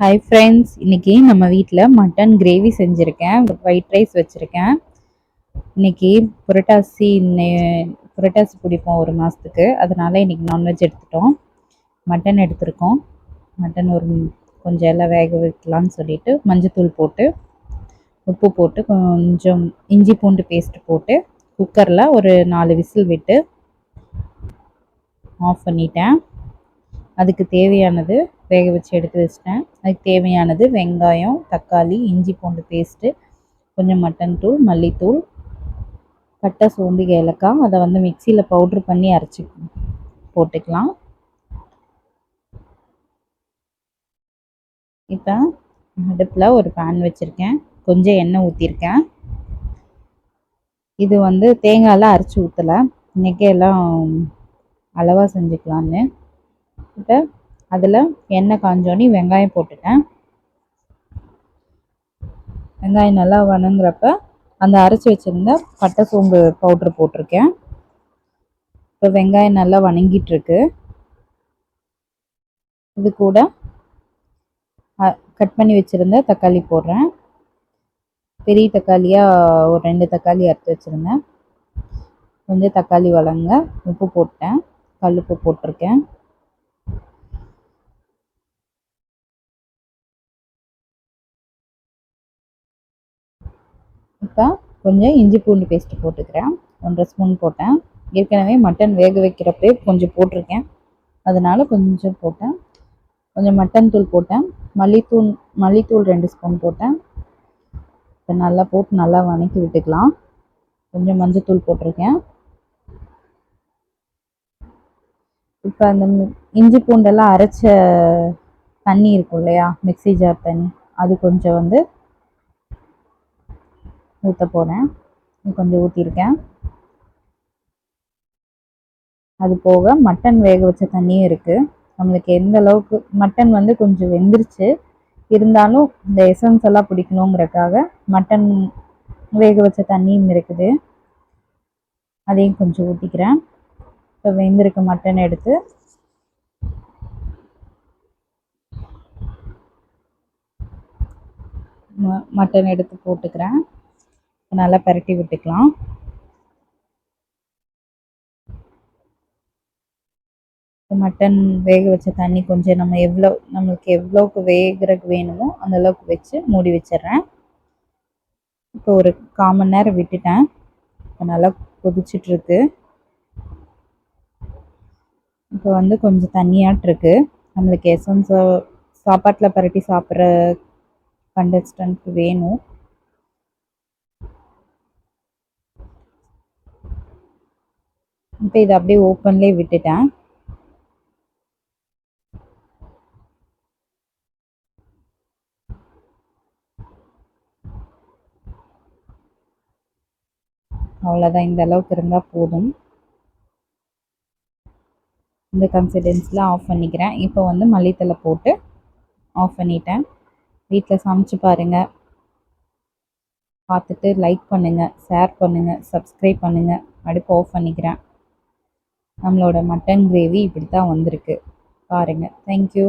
Hi friends இன்னைக்கு நம்ம வீட்டில் மட்டன் கிரேவி செஞ்சுருக்கேன். ஒயிட் ரைஸ் வச்சுருக்கேன். இன்னைக்கு புரட்டாசி புரட்டாசி பிடிப்போம் ஒரு மாதத்துக்கு அதனால் இன்றைக்கி நான்வெஜ் எடுத்துட்டோம். மட்டன் எடுத்திருக்கோம். மட்டன் ஒரு கொஞ்சம் எல்லாம் வேக வைக்கலான்னு சொல்லிட்டு மஞ்சத்தூள் போட்டு உப்பு போட்டு கொஞ்சம் இஞ்சி பூண்டு பேஸ்ட் போட்டு குக்கரில் ஒரு நாலு விசில் விட்டு ஆஃப் பண்ணிட்டேன். அதுக்கு தேவையானது வேக வச்சு எடுத்து வச்சிட்டேன். அதுக்கு தேவையானது வெங்காயம் தக்காளி இஞ்சி பூண்டு பேஸ்ட்டு கொஞ்சம் மட்டன் தூள் மல்லித்தூள் பட்டை சோம்பு ஏலக்காய். அதை வந்து மிக்சியில் பவுட்ரு பண்ணி அரைச்சி போட்டுக்கலாம். இப்போ அடுப்பில் ஒரு பேன் வச்சுருக்கேன். கொஞ்சம் எண்ணெய் ஊற்றிருக்கேன் இது வந்து தேங்காயெலாம் அரைச்சி ஊற்றலை இன்றைக்கே எல்லாம் அளவாக செஞ்சுக்கலான்னு இப்போ அதில் எண்ணெய் காஞ்சோன்னே வெங்காயம் போட்டுட்டேன். வெங்காயம் நல்லா வணங்குறப்ப அந்த அரைச்சி வச்சுருந்த பட்டை சோம்பு பவுட்ரு போட்டிருக்கேன். இப்போ வெங்காயம் நல்லா வணங்கிட்டுருக்கு. இது கூட கட் பண்ணி வச்சுருந்த தக்காளி போடுறேன். பெரிய தக்காளியாக ஒரு ரெண்டு தக்காளி அறுத்து வச்சுருந்தேன். கொஞ்சம் தக்காளி வளங்க உப்பு போட்டேன் கல்லுப்பு போட்டிருக்கேன். இப்போ கொஞ்சம் இஞ்சி பூண்டு பேஸ்ட்டு போட்டுக்கிறேன். ஒன்றரை ஸ்பூன் போட்டேன். ஏற்கனவே மட்டன் வேக வைக்கிறப்பே கொஞ்சம் போட்டிருக்கேன். அதனால் கொஞ்சம் போட்டேன். கொஞ்சம் மட்டன் தூள் போட்டேன். மல்லித்தூள் மல்லித்தூள் ரெண்டு ஸ்பூன் போட்டேன். இப்போ நல்லா போட்டு நல்லா வதக்கி விட்டுக்கலாம். கொஞ்சம் மஞ்சத்தூள் போட்டிருக்கேன். இப்போ அந்த இஞ்சி பூண்டெல்லாம் அரைச்ச தண்ணி இருக்கும் இல்லையா? மிக்சி ஜார் தண்ணி. அது கொஞ்சம் வந்து ஊற்ற போகிறேன் கொஞ்சம் ஊற்றிருக்கேன் அது போக மட்டன் வேக வச்ச தண்ணியும் இருக்குது நம்மளுக்கு எந்த அளவுக்கு மட்டன் வந்து கொஞ்சம் வெந்துருச்சு. இருந்தாலும் இந்த எசன்ஸ் எல்லாம் பிடிக்கணுங்கிறக்காக மட்டன் வேக வச்ச தண்ணியும் இருக்குது. அதையும் கொஞ்சம் ஊற்றிக்கிறேன் இப்போ வெந்திருக்க மட்டன் எடுத்து மட்டன் எடுத்து போட்டுக்கிறேன். நல்லா பரட்டி விட்டுக்கலாம். மட்டன் வேக வச்ச தண்ணி கொஞ்சம் நம்ம எவ்வளோ நம்மளுக்கு எவ்வளோக்கு வேகிறக்கு வேணுமோ அந்த அளவுக்கு வச்சு மூடி வச்சிடுறேன். இப்போ ஒரு கால் நேரம் விட்டுட்டேன். இப்போ நல்லா கொதிச்சிட்ருக்கு. இப்போ வந்து கொஞ்சம் தண்ணியாட்டிருக்கு. நம்மளுக்கு எசன்ஸோ சாப்பாட்டில் பரட்டி சாப்பிட்ற கண்டஸ்டன்ட்க்கு வேணும். இப்போ இதை அப்படியே ஓப்பன்லேயே விட்டுட்டேன். அவ்வளோதான் இந்த அளவுக்கு இருந்தால் போதும். இந்த கன்சிடென்ஸில் ஆஃப் பண்ணிக்கிறேன். இப்போ வந்து மல்லித்தலை போட்டு ஆஃப் பண்ணிட்டேன். வீட்டில் சமைச்சு பாருங்கள் பார்த்துட்டு லைக் பண்ணுங்கள் ஷேர் பண்ணுங்கள் சப்ஸ்கிரைப் பண்ணுங்கள் அடுப்பு ஆஃப் பண்ணிக்கிறேன். நம்மளோட மட்டன் கிரேவி இப்படி தான் வந்திருக்கு பாருங்கள் தேங்க்யூ